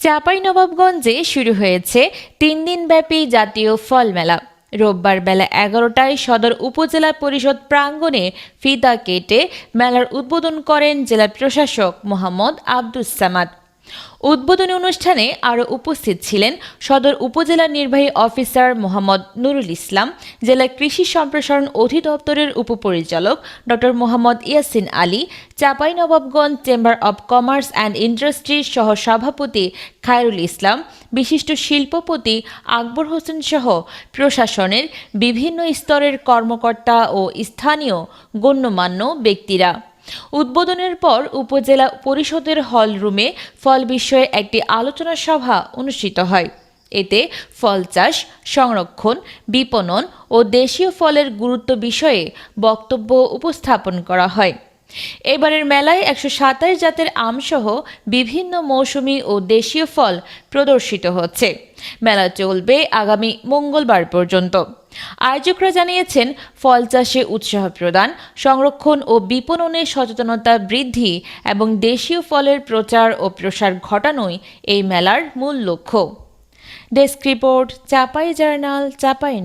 চাঁপাইনবাবগঞ্জে শুরু হয়েছে তিন দিনব্যাপী জাতীয় ফল মেলা রোববার বেলা এগারোটায় সদর উপজেলা পরিষদ প্রাঙ্গণে ফিতা কেটে মেলার উদ্বোধন করেন জেলা প্রশাসক মোহাম্মদ আব্দুস সামাদ। উদ্বোধনী অনুষ্ঠানে আরও উপস্থিত ছিলেন সদর উপজেলা নির্বাহী অফিসার মোহাম্মদ নুরুল ইসলাম, জেলা কৃষি সম্প্রসারণ অধিদপ্তরের উপপরিচালক doctor Mohammad Yasin Ali, Chapainawabganj chamber of commerce and ইন্ডাস্ট্রির সহ সভাপতি খায়রুল ইসলাম, বিশিষ্ট শিল্পপতি আকবর হোসেন সহ প্রশাসনের বিভিন্ন স্তরের কর্মকর্তা ও স্থানীয় গণ্যমান্য ব্যক্তিরা। উদ্বোধনের পর উপজেলা পরিষদের হল রুমে ফল বিষয়ে একটি আলোচনা সভা অনুষ্ঠিত হয়। এতে ফল চাষ, সংরক্ষণ, বিপণন ও দেশীয় ফলের গুরুত্ব বিষয়ে বক্তব্য উপস্থাপন করা হয়। এবারের মেলায় একশো সাতাশ জাতের আমসহ বিভিন্ন মৌসুমি ও দেশীয় ফল প্রদর্শিত হচ্ছে। মেলা চলবে আগামী মঙ্গলবার পর্যন্ত। আয়োজকরা জানিয়েছেন, ফল চাষে উৎসাহ প্রদান, সংরক্ষণ ও বিপণনে সচেতনতা বৃদ্ধি এবং দেশীয় ফলের প্রচার ও প্রসার ঘটানোই এই মেলার মূল লক্ষ্য। Desk report, Chapai journal, Chapai